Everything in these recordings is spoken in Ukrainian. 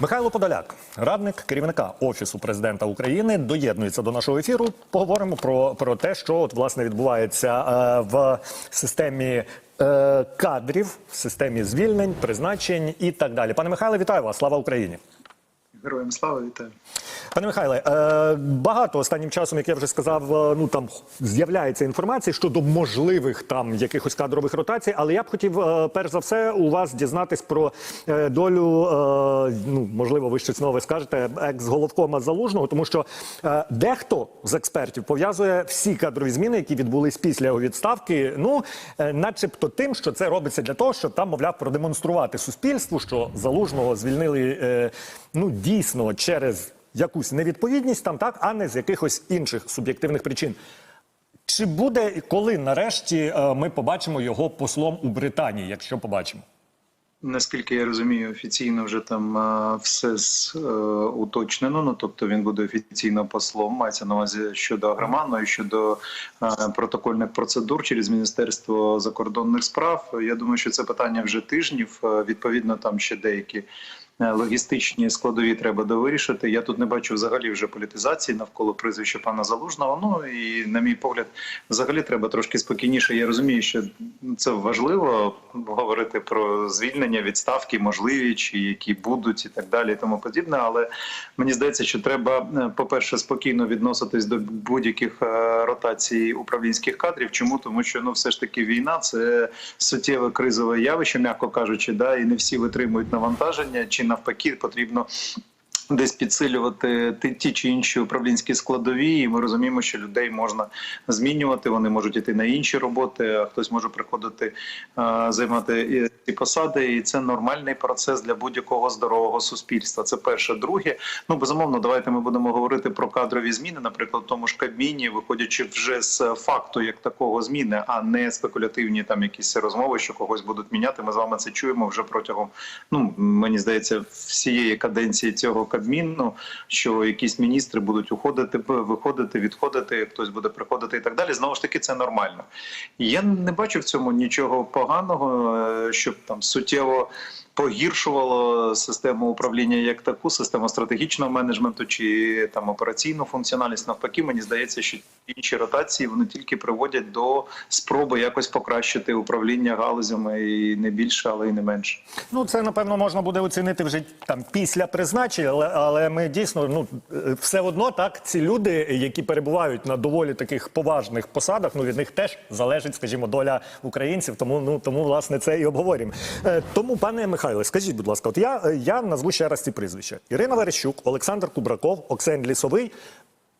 Михайло Подоляк, радник керівника офісу президента України, доєднується до нашого ефіру. Поговоримо про, про те, що от власне відбувається е, в системі е, кадрів, в системі звільнень, призначень і так далі. Пане Михайле, вітаю вас! Слава Україні! Героям слава вітаю. Пане Михайле, е, багато останнім часом, як я вже сказав, е, ну там з'являється інформація щодо можливих там якихось кадрових ротацій. Але я б хотів е, перш за все у вас дізнатись про долю. Ну можливо, ви щось нове скажете екс-головкома залужного, тому що дехто з експертів пов'язує всі кадрові зміни, які відбулись після його відставки. Ну, начебто, тим, що це робиться для того, щоб там, мовляв, продемонструвати суспільству, що залужного звільнили ну дійсно через якусь невідповідність там, так, а не з якихось інших суб'єктивних причин. Чи буде коли нарешті е, ми побачимо його послом у Британії, якщо побачимо? Наскільки я розумію, офіційно вже там а, все з, е, уточнено. Ну тобто він буде офіційно послом. Мається на увазі щодо агроману і щодо а, протокольних процедур через міністерство закордонних справ. Я думаю, що це питання вже тижнів. Е, Відповідно, там ще деякі. Е, Логістичні складові треба довирішити. Я тут не бачу взагалі вже політизації навколо прізвища пана Залужного. Ну і на мій погляд, взагалі треба трошки спокійніше. Я розумію, що це важливо говорити про звільнення, відставки, можливі чи які будуть, і так далі, і тому подібне. Але мені здається, що треба, е, по-перше, спокійно відноситись до будь-яких е, ротацій управлінських кадрів. Чому тому, що ну все ж таки війна це суттєве кризове явище, м'яко кажучи, да, і не всі витримують навантаження, чи навпаки потрібно. Десь підсилювати ті, чи інші управлінські складові, і ми розуміємо, що людей можна змінювати. Вони можуть іти на інші роботи, а хтось може приходити е, займати ці посади, і це нормальний процес для будь-якого здорового суспільства. Це перше. Друге, ну безумовно, давайте ми будемо говорити про кадрові зміни, наприклад, в тому ж Кабміні, виходячи вже з факту як такого зміни, а не спекулятивні там якісь розмови, що когось будуть міняти. Ми з вами це чуємо вже протягом, ну мені здається, всієї каденції цього Кабміну, що якісь міністри будуть уходити, виходити, відходити, хтось буде приходити і так далі. Знову ж таки, це нормально. Я не бачу в цьому нічого поганого, е, щоб там суттєво погіршувало систему управління як таку, систему стратегічного менеджменту чи там операційну функціональність. Навпаки, мені здається, що інші ротації вони тільки приводять до спроби якось покращити управління галузями і не більше, але й не менше. Ну, це напевно можна буде оцінити вже там після призначення, але, але ми дійсно ну все одно так. Ці люди, які перебувають на доволі таких поважних посадах, ну від них теж залежить, скажімо, доля українців. Тому ну тому власне це і обговоримо. Е, тому, пане Михайле, скажіть, будь ласка, от я, е, я назву ще раз ці прізвища: Ірина Верещук, Олександр Кубраков, Оксен Лісовий.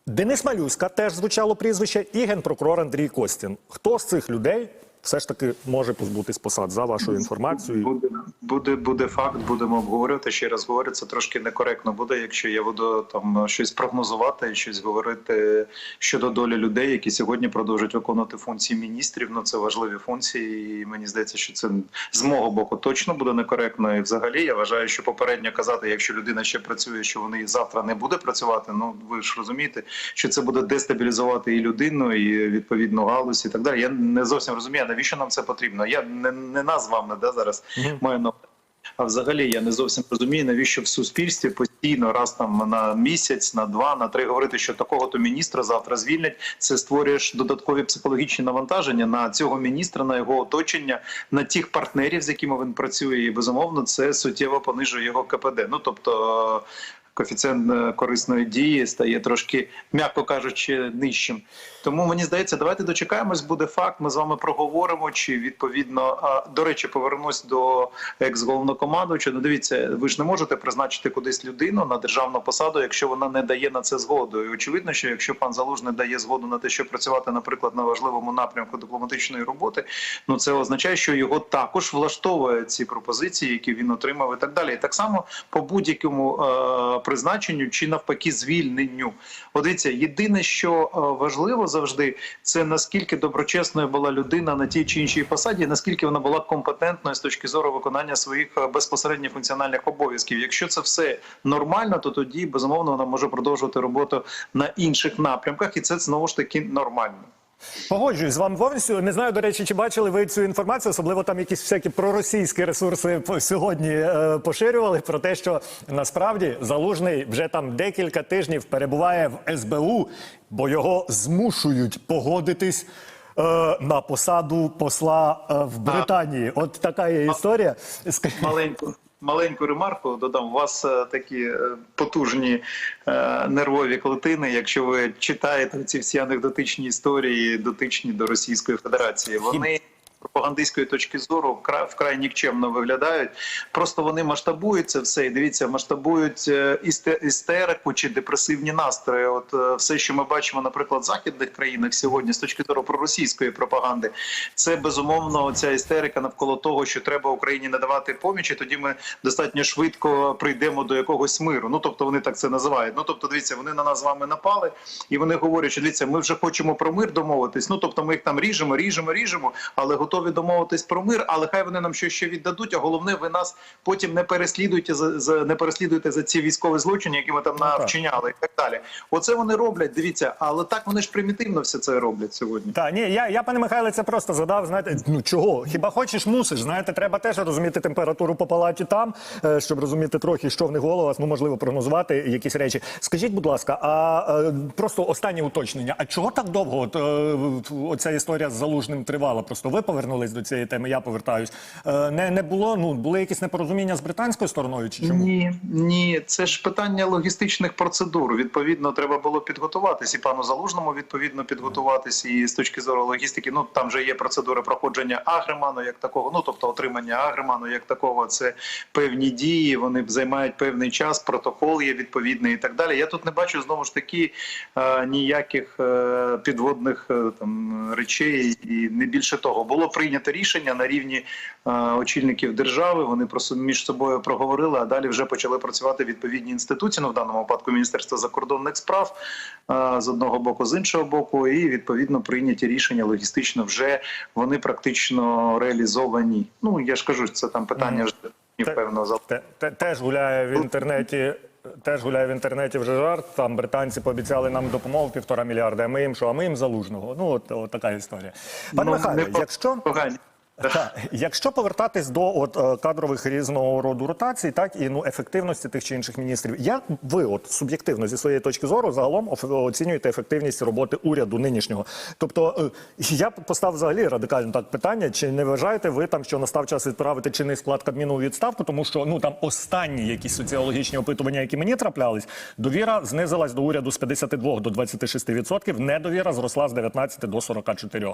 Денис Малюська теж звучало прізвище, і генпрокурор Андрій Костін. Хто з цих людей все ж таки може позбутись посад за вашою інформацією? Буде, буде, буде факт, будемо обговорювати. Ще раз говорю, це трошки некоректно буде, якщо я буду там щось прогнозувати, щось говорити щодо долі людей, які сьогодні продовжують виконувати функції міністрів. Ну це важливі функції, і мені здається, що це з мого боку точно буде некоректно. І взагалі я вважаю, що попередньо казати, якщо людина ще працює, що вони завтра не буде працювати. Ну ви ж розумієте, що це буде дестабілізувати і людину, і відповідно галузь, і так далі. Я не зовсім розумію, навіщо нам це потрібно. Я не, не нас вами да зараз маю на а взагалі я не зовсім розумію, навіщо в суспільстві постійно раз там на місяць, на два, на три говорити, що такого то міністра завтра звільнять. Це створюєш додаткові психологічні навантаження на цього міністра, на його оточення, на тих партнерів, з якими він працює, і безумовно це суттєво понижує його КПД. Ну тобто. Коефіцієнт е, корисної дії стає трошки, м'яко кажучи, нижчим. Тому мені здається, давайте дочекаємось. Буде факт. Ми з вами проговоримо. Чи відповідно до речі, повернусь до екс-головнокомандуюча. Ну, дивіться, ви ж не можете призначити кудись людину на державну посаду, якщо вона не дає на це згоду. І очевидно, що якщо пан Залужний дає згоду на те, щоб працювати, наприклад, на важливому напрямку дипломатичної роботи, ну це означає, що його також влаштовує ці пропозиції, які він отримав, і так далі. І так само по будь-якому е, призначенню чи навпаки звільненню. От єдине, що е, важливо завжди, це наскільки доброчесною була людина на тій чи іншій посаді, наскільки вона була компетентною з точки зору виконання своїх е, безпосередньо функціональних обов'язків. Якщо це все нормально, то тоді безумовно вона може продовжувати роботу на інших напрямках, і це знову ж таки нормально. Погоджуюсь з вами повністю. Не знаю, до речі, чи бачили ви цю інформацію, особливо там якісь всякі проросійські ресурси сьогодні е, поширювали про те, що насправді залужний вже там декілька тижнів перебуває в СБУ, бо його змушують погодитись. е, На посаду посла е, в Британії, от така є історія. Ск- маленьку. Ремарку додам. У вас е, такі е, потужні е, нервові клетини. Якщо ви читаєте ці всі анекдотичні історії, дотичні до Російської Федерації, вони пропагандистської точки зору вкрай, вкрай нікчемно виглядають. Просто вони масштабують це все і дивіться, масштабують е, істе- істерику чи депресивні настрої. От е, все, що ми бачимо, наприклад, в західних країнах сьогодні, з точки зору проросійської пропаганди, це безумовно ця істерика навколо того, що треба Україні надавати поміч, і тоді ми достатньо швидко прийдемо до якогось миру. Ну тобто вони так це називають. Ну тобто, дивіться, вони на нас з вами напали, і вони говорять, що дивіться, ми вже хочемо про мир домовитись. Ну тобто, ми їх там ріжемо, ріжемо, ріжемо, але готові домовитись про мир. Але хай вони нам щось ще віддадуть. А головне, ви нас потім не переслідуйте за, за не переслідуйте за ці військові злочини, які ми там так. навчиняли, і так далі. Оце вони роблять. Дивіться, але так вони ж примітивно все це роблять сьогодні. Та ні, я, я пане Михайле, це просто задав. Знаєте, ну чого? Хіба хочеш, мусиш? Знаєте, треба теж розуміти температуру по палаті там, е, щоб розуміти трохи, що в них в головах, ну можливо, прогнозувати якісь речі. Скажіть, будь ласка, а е, просто останнє уточнення. А чого так довго? От е, оця історія з залужним тривала? Просто ви повернулись до цієї теми, я повертаюсь. Е, не, не було. Ну були якісь непорозуміння з британською стороною, чи чому? Ні, ні, це ж питання логістичних процедур. Відповідно, треба було підготуватись і пану залужному відповідно підготуватись. І з точки зору логістики, ну там же є процедура проходження агреману як такого. Ну тобто отримання агреману як такого. Це певні дії. Вони займають певний час. Протокол є відповідний і так далі. Я тут не бачу знову ж таки е, ніяких е, підводних там речей, і не більше того, було прийнято рішення на рівні е, очільників держави. Вони просто між собою проговорили, а далі вже почали працювати відповідні інституції. Ну в даному випадку Міністерство закордонних справ е, з одного боку, з іншого боку, і відповідно прийняті рішення логістично. Вже вони практично реалізовані. Ну я ж кажу, це там питання Те- певно за Те- те- Теж гуляє в інтернеті. Теж гуляє в інтернеті вже жарт. Там британці пообіцяли нам допомогу півтора мільярда. А ми їм що? А ми їм залужного. Ну от, от така історія. Пане Ну, Михайло, якщо погані. Так, якщо повертатись до от е, кадрових різного роду ротацій, так і ну ефективності тих чи інших міністрів, як ви от суб'єктивно зі своєї точки зору загалом оцінюєте ефективність роботи уряду нинішнього? Тобто е, я б поставив взагалі радикально так питання: чи не вважаєте ви там, що настав час відправити чинний склад Кабміну у відставку, тому що ну там останні якісь соціологічні опитування, які мені траплялись, довіра знизилась до уряду з 52 до 26%, недовіра зросла з 19 до 44%.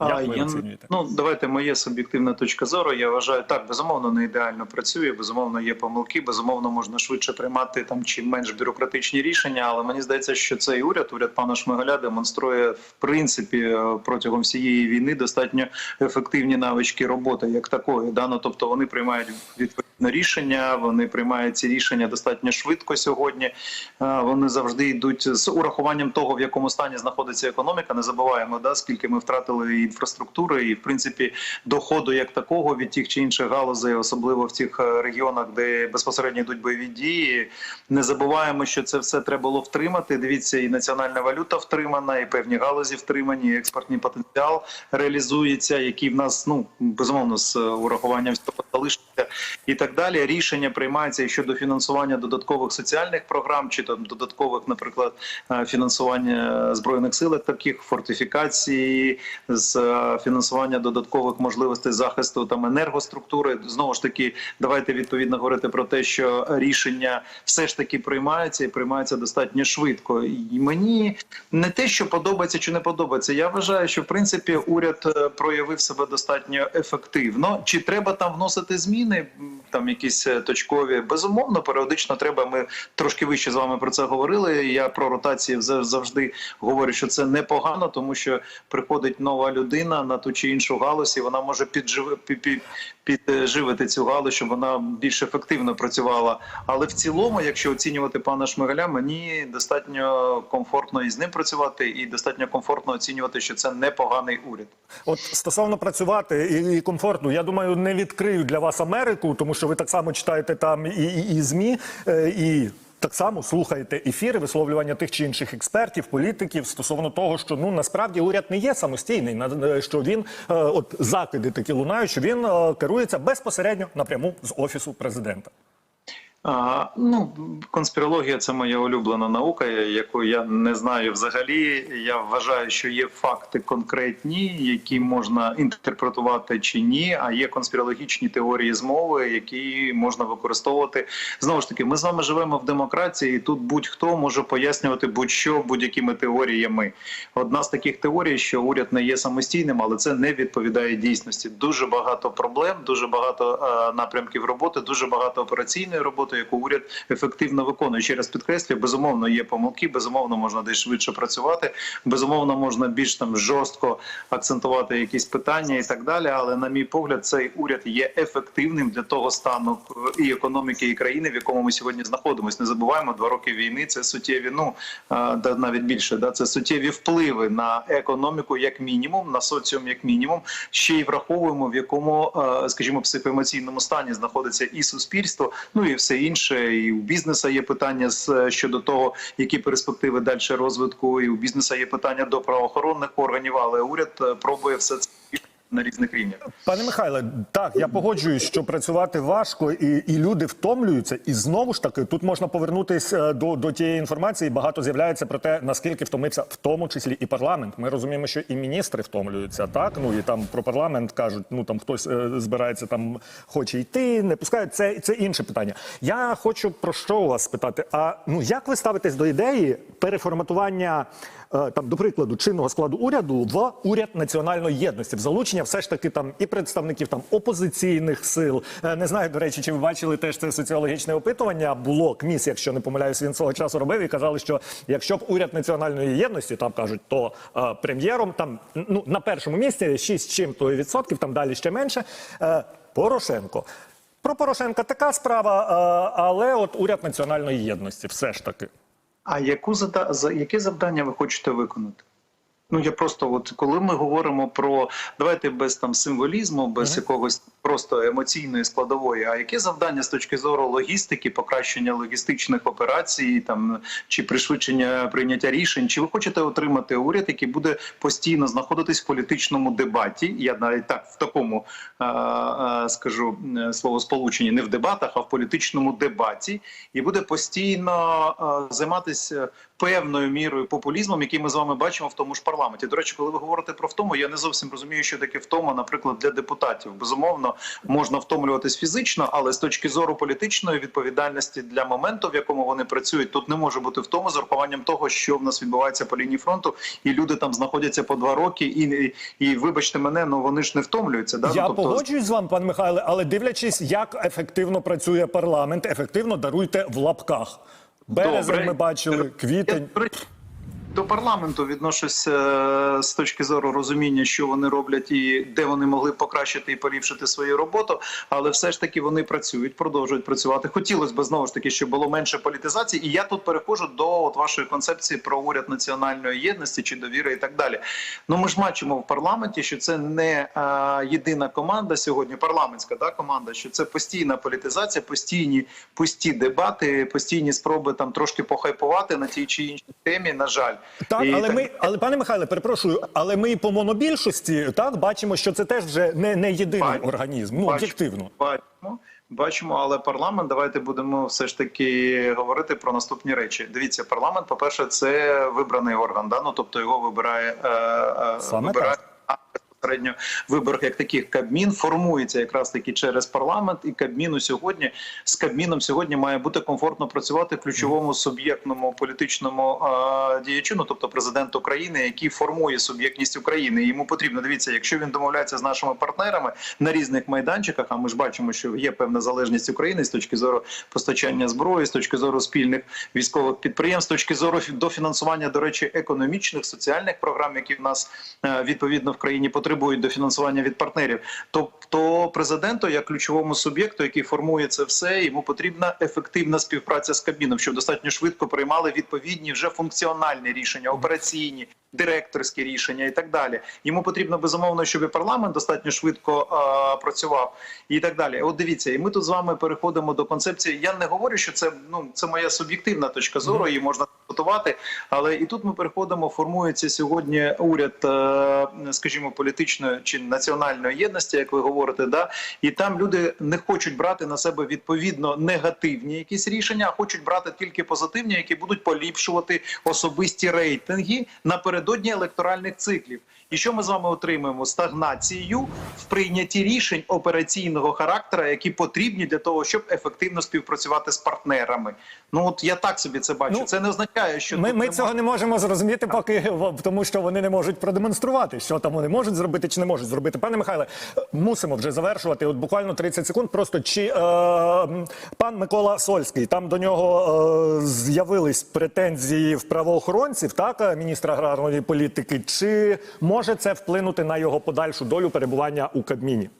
Як ви я, оцінюєте? ну давайте моя суб'єктивна точка зору. Я вважаю, так безумовно не ідеально працює. Безумовно, є помилки. Безумовно, можна швидше приймати там чи менш бюрократичні рішення. Але мені здається, що цей уряд, уряд пана Шмигаля, демонструє в принципі е, протягом всієї війни достатньо ефективні навички роботи як такої. Да? Ну, тобто вони приймають відповідно рішення. Вони приймають ці рішення достатньо швидко сьогодні. Е, Вони завжди йдуть з урахуванням того, в якому стані знаходиться економіка. Не забуваємо, да скільки ми втратили і інфраструктури, і в принципі доходу як такого від тих чи інших галузей, особливо в тих е, регіонах, де безпосередньо йдуть бойові дії. Не забуваємо, що це все треба було втримати. Дивіться, і національна валюта втримана, і певні галузі втримані, і експортний потенціал реалізується, який в нас ну безумовно з е, урахуванням всього залишиться і так далі. Рішення приймаються і щодо фінансування додаткових соціальних програм, чи там додаткових, наприклад, е, фінансування збройних сил, таких фортифікації, з е, фінансування додаткових можливостей захисту там енергоструктури. Знову ж таки, давайте відповідно говорити про те, що рішення все ж таки приймаються і приймаються достатньо швидко. І мені не те, що подобається чи не подобається. Я вважаю, що в принципі уряд е, проявив себе достатньо ефективно. Чи треба там вносити зміни? Там якісь е, точкові безумовно, періодично треба. Ми трошки вище з вами про це говорили. Я про ротації зав- завжди говорю, що це непогано, тому що приходить нова людина на ту чи іншу галузь, і вона може підживи, пі- пі- підживити цю галузь, щоб вона більш ефективно працювала. Але в цілому, якщо оцінювати пана Шмигаля, мені достатньо комфортно із ним працювати, і достатньо комфортно оцінювати, що це непоганий уряд. От стосовно працювати і, комфорту, я думаю, не відкрию для вас Америку, тому що ви так само читаєте там і, і, і змі, е, і так само слухаєте ефіри, висловлювання тих чи інших експертів, політиків стосовно того, що ну насправді уряд не є самостійний, е, що він е, от закиди такі лунають, що він е, керується безпосередньо напряму з офісу президента. Ну, конспірологія це моя улюблена наука, яку я не знаю взагалі. Я вважаю, що є факти конкретні, які можна інтерпретувати чи ні. А є конспірологічні теорії змови, які можна використовувати. Знову ж таки, ми з вами живемо в демократії, і тут будь-хто може пояснювати будь-що будь-якими теоріями. Одна з таких теорій, що уряд не є самостійним, але це не відповідає дійсності. Дуже багато проблем, дуже багато е, напрямків роботи, дуже багато операційної роботи, яку уряд ефективно виконує. Ще раз підкреслюю, безумовно, є помилки, безумовно, можна десь швидше працювати. Безумовно, можна більш там жорстко акцентувати якісь питання і так далі. Але на мій погляд, цей уряд є ефективним для того стану і економіки і країни, в якому ми сьогодні знаходимося. Не забуваємо, два роки війни це суттєві, ну навіть більше, да це суттєві впливи на економіку, як мінімум, на соціум, як мінімум. Ще й враховуємо, в якому, скажімо, психоемоційному стані знаходиться і суспільство, ну і все. І у бізнеса є питання з щодо того, які перспективи далі розвитку, і у бізнеса є питання до правоохоронних органів, але уряд е, пробує все це на різних рівнях. Пане Михайле, так я погоджуюсь, що працювати важко, і, і люди втомлюються. І знову ж таки, тут можна повернутися до, до тієї інформації. Багато з'являється про те, наскільки втомився, в тому числі і парламент. Ми розуміємо, що і міністри втомлюються. Так ну і там про парламент кажуть, ну там хтось е, збирається там, хоче йти, не пускають. Це, це інше питання. Я хочу про що у вас спитати? А ну як ви ставитесь до ідеї переформатування? е, Там, до прикладу, чинного складу уряду в уряд національної єдності, в залучення все ж таки там і представників там опозиційних сил. Е, Не знаю, до речі, чи ви бачили теж це соціологічне опитування. Було КМІС, якщо не помиляюсь, він свого часу робив і казали, що якщо б уряд національної єдності, там кажуть, то е, прем'єром там ну на першому місці 6 з чим то відсотків, там далі ще менше. Е, Порошенко. Про Порошенка така справа, е, але от уряд національної єдності, все ж таки. А яку зада... за яке завдання ви хочете виконати? Ну я просто, от коли ми говоримо про давайте без там символізму, без якогось просто емоційної складової, а яке завдання з точки зору логістики, покращення логістичних операцій, там чи пришвидшення прийняття рішень, чи ви хочете отримати уряд, який буде постійно знаходитись в політичному дебаті? Я навіть так в такому а, а, скажу е, словосполученні, не в дебатах, а в політичному дебаті, і буде постійно займатися певною мірою популізмом, який ми з вами бачимо в тому ж парламенті. До речі, коли ви говорите про втому, я не зовсім розумію, що таке втома, наприклад, для депутатів. Безумовно, можна втомлюватись фізично, але з точки зору політичної відповідальності для моменту, в якому вони працюють, тут не може бути втома з урахуванням того, що в нас відбувається по лінії фронту, і люди там знаходяться по два роки, і, і, і вибачте мене, ну вони ж не втомлюються. Да? Я ну, тобто, погоджуюсь з вами, пане Михайле, але дивлячись, як ефективно працює парламент, ефективно даруйте в лапках. Березень Добре. ми бачили, квітень. До парламенту відношусь е, з точки зору розуміння, що вони роблять і де вони могли покращити і поліпшити свою роботу, але все ж таки вони працюють, продовжують працювати. Хотілося б знову ж таки, щоб було менше політизації. І я тут переходжу до от вашої концепції про уряд національної єдності чи довіри і так далі. Ну ми ж бачимо в парламенті, що це не е, єдина команда сьогодні, парламентська да, команда, що це постійна політизація, постійні пусті дебати, постійні спроби там трошки похайпувати на тій чи іншій темі. На жаль, Так, І але ми, але пане Михайле, перепрошую, але ми по монобільшості так бачимо, що це теж вже не, не єдиний Бачимо. організм. Ну об'єктивно. Бачимо, бачимо, але парламент. Давайте будемо все ж таки говорити про наступні речі. Дивіться, парламент, по перше, це вибраний орган. Да? Ну, тобто його вибирає, е, е, Саме вибирає а, безпосередньо виборах як таких Кабмін формується якраз таки через парламент, і Кабміну сьогодні з Кабміном сьогодні має бути комфортно працювати ключовому суб'єктному політичному е, діячу, ну тобто президент України, який формує суб'єктність України. Йому потрібно дивіться, якщо він домовляється з нашими партнерами на різних майданчиках. А ми ж бачимо, що є певна залежність України з точки зору постачання зброї, з точки зору спільних військових підприємств, з точки зору фі- дофінансування, до речі, економічних соціальних програм, які в нас е, відповідно в країні потрібні. Потребують дофінансування від партнерів. Тобто президенту, як ключовому суб'єкту, який формує це все, йому потрібна ефективна співпраця з Кабміном, щоб достатньо швидко приймали відповідні вже функціональні рішення, операційні. Директорські рішення і так далі. Йому потрібно безумовно, щоб і парламент достатньо швидко а, працював і так далі. От дивіться, і ми тут з вами переходимо до концепції. Я не говорю, що це ну це моя суб'єктивна точка зору, її можна дискутувати. Але і тут ми переходимо. Формується сьогодні уряд, е, скажімо, політичної чи національної єдності, як ви говорите, да і там люди не хочуть брати на себе відповідно негативні якісь рішення, а хочуть брати тільки позитивні, які будуть поліпшувати особисті рейтинги напередодні електоральних циклів. І що ми з вами отримуємо? Стагнацію в прийнятті рішень операційного характера, які потрібні для того, щоб ефективно співпрацювати з партнерами. Ну от я так собі це бачу. Ну, це не означає, що Ми, ми цього не можемо зрозуміти, поки тому, що вони не можуть продемонструвати, що там вони можуть зробити чи не можуть зробити. Пане Михайле, мусимо вже завершувати. От буквально 30 секунд. Просто чи е, пан Микола Сольський там до нього е, з'явились претензії в правоохоронців, так е, міністра аграрної політики, чи може це вплинути на його подальшу долю перебування у Кабміні?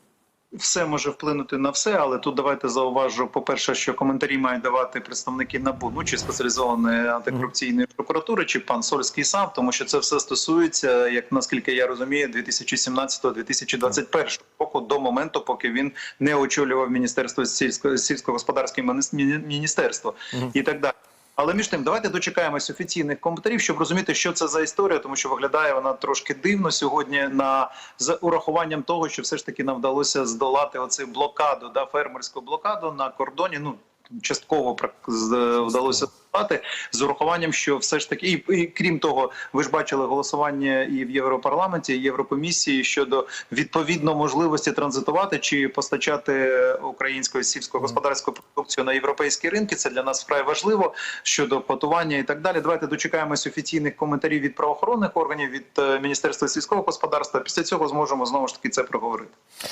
все може вплинути на все, але тут давайте зауважу. По перше, що коментарі мають давати представники НАБУ, ну чи спеціалізованої антикорупційної прокуратури, чи пан Сольський сам, тому що це все стосується, як наскільки я розумію, 2017-2021 року до моменту, поки він не очолював міністерство сільсько сільськогосподарське міні- міністерство і так далі. Але між тим, давайте дочекаємось офіційних коментарів, щоб розуміти, що це за історія, тому що виглядає вона трошки дивно сьогодні на з урахуванням того, що все ж таки нам вдалося здолати оцю блокаду, да, фермерську блокаду на кордоні. Ну частково вдалося здолати з урахуванням, що все ж таки, і, і крім того, ви ж бачили голосування і в Європарламенті, і Єврокомісії щодо відповідно можливості транзитувати чи постачати українську сільськогосподарську продукцію на європейські ринки. Це для нас вкрай важливо щодо потування і так далі. Давайте дочекаємось офіційних коментарів від правоохоронних органів від е, Міністерства сільського господарства. Після цього зможемо знову ж таки це проговорити.